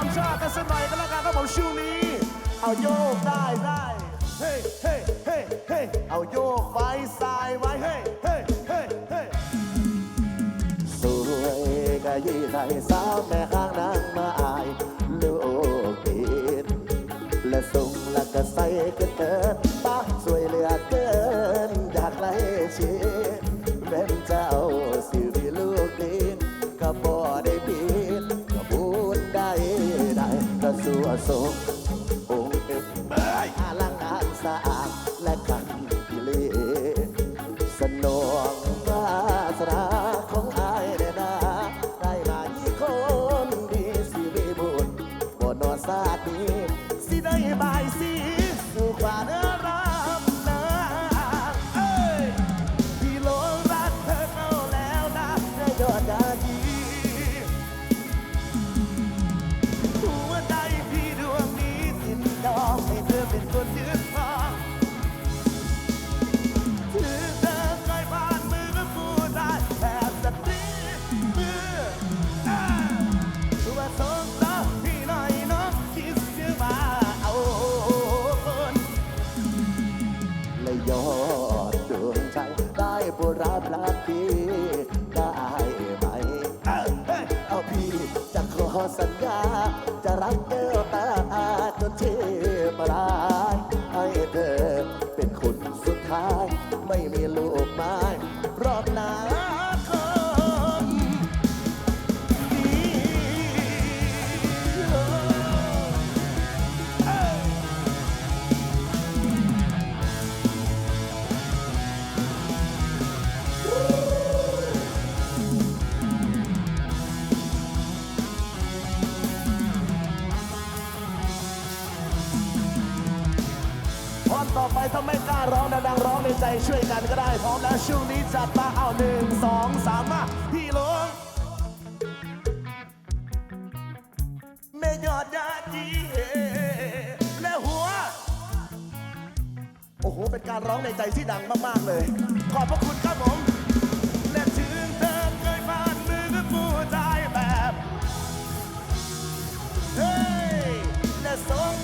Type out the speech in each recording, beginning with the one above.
ความชาติกันสักหน่อยก็แล้วกันครับผมช่วงนี้ เอาโยกได้ได้เฮ้เฮ้เฮ้เฮ้เอาโยกไว้ซ้ายไว้เฮ้เฮ้เฮ้เฮ้สวยกะยี่ไรสาวแม่ข้างนางมาอายลูกปิดและส่งและก็ใส่กันเถิด โสโองค์เอกเอ้ยอลังการสะอาดและกันพิเลสโน สัญญา จะรักเก้วตาจนชีพรายให้เธอเป็นคนสุดท้าย ไม่มีลูกไม้รอบหน้า ใจช่วยกันก็ได้พร้อมแล้วช่วงนี้จัดมาเอาหนึ่งสองสามมาพี่หลวงแม่ยอดยาดีและหัว โอ้โห เป็นการร้องในใจที่ดังมาก ๆ เลย ขอบพระคุณครับผมและถึงเธอเคยผ่านมือกับผู้ใจแบบ เฮ้และสง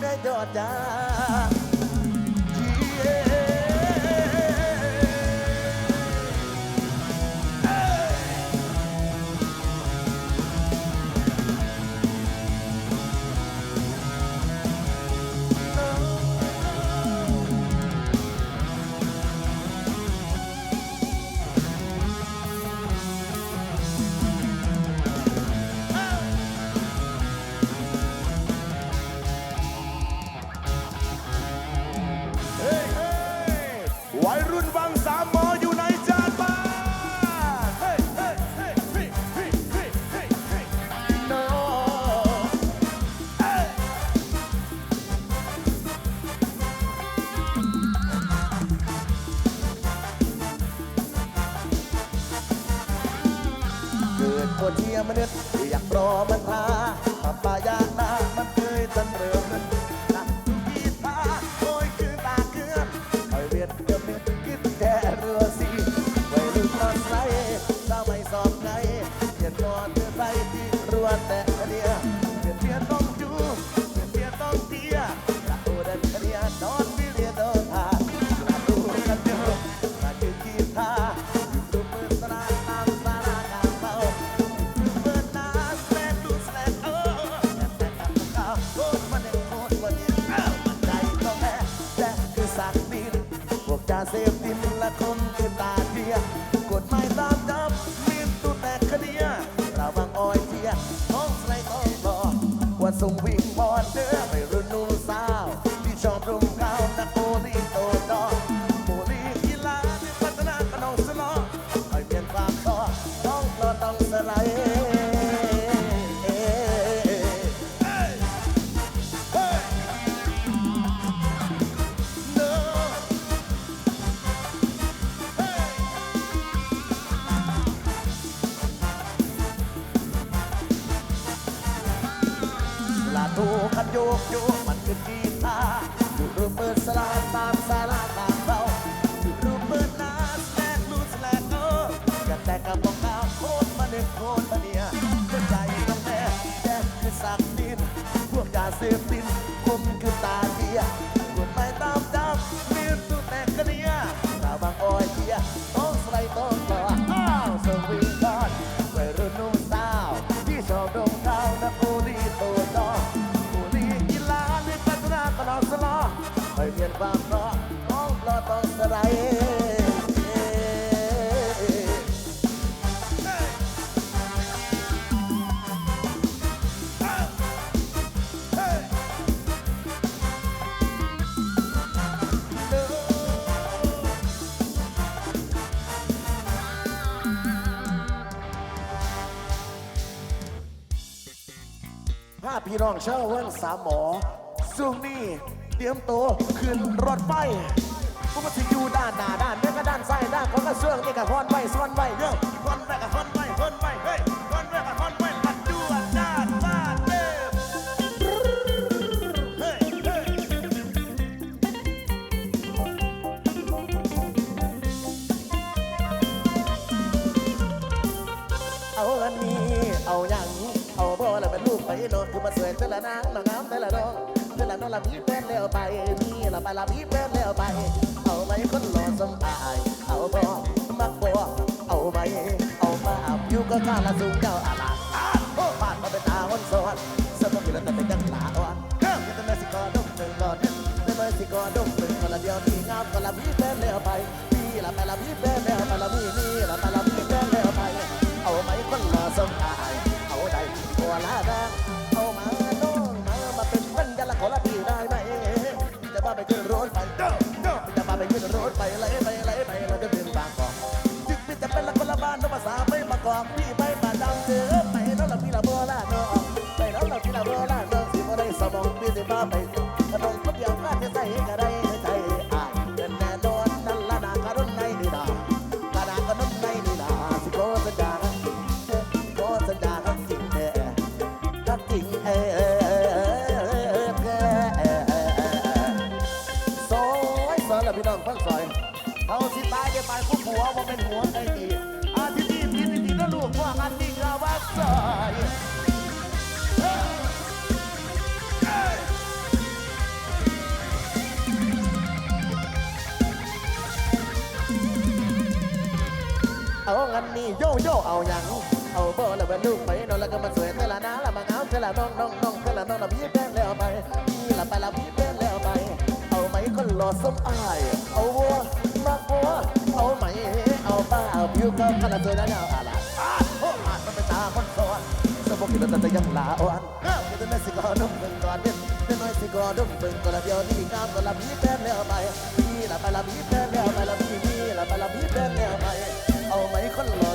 ได้ดอดดา เสพติดละคนคือตา เปิดสลาตามสาราตามเราอยู่รูปเปิดนาสแลกลูสแลกเอออยากแต่กับบอกกล่าวโคตรมาเด็กโคตรมาเนี่ยหัวใจต้องแน่แดงคือสักดิน พวกยาเสพติด พี่น้องเช่าเวิ้งสามหมอซุ่มนี่เตรียมตัวขึ้นรถไฟกูมาสิอยู่ด้านหน้าด้านเนี้อก็ด้านซ้ายด้านเขาก็เสื่องนี่กับฮอนไว้ซ้อนไว้เด้อฮอนไว้กับฮอนไว้ฮอนไว้เฮ้ย อละนางมางามแต่ละน้องแต่ละน้องละมีแฟนแล้วไปมีละไปละมีแฟนแล้วไป เอาไหมคนหล่อสมอาย เอาบ่มักบ่เอาไหมเอามาอาบอยู่ก็ข้าละสูงเจ้าอาลาอ้าโอ้บ้านมาเป็นตาคนสอนสมองอยู่แล้วแต่เป็นยังหลาอ่อนเฮ้ยแต่เมื่อสิกอดมหนึ่งก่อนแต่เมื่อสิกอดมหนึ่งก่อนละเดียวที่งามก็ละมีแฟนแล้วไปมีละไปละมีแฟนแล้วไปละมีมีละไปละมีแฟนแล้วไป เอาไหมคนรอสมอาย เอาใดตัวลาดา คู่เป็นหัวใจดีอาทิตย์นี้ทีนี้ทีนั้นลูกว่ากันนี่ก็ว่าซอยเอางันนี่โยโย่เอาอย่างเอาบ่แล้วเป็นลูกไปนอนแล้วก็มาสวยแต่ละน้าละมางามแต่ละน้องน้องน้องแต่ละน้องละพี่แป้งแล้วไปพี่ละไปละพี่แป้งแล้วไป เอาไหมคนหล่อสมอาย เอาเอาผิวก็ขนาดสวยนะยาวอะไรอ้าโอ้อาจมันเป็นตาคนสอนสมบูรณ์แต่แต่ยังลาอ่อนเฮ้ยจะไม่สิกอดุ่มเป็นก่อนเด่นจะน้อยสิกอดุ่มเป็นก่อนละเดียวนี่งามก็ละพี่แป้งแล้วไปพี่ละไปละพี่แป้งแล้วไปละพี่พี่ละไปละพี่แป้งแล้วไปเอาไหมคนหล่อ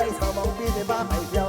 သိဆောင်မောင်းပြီးနေပါမယ်ပြော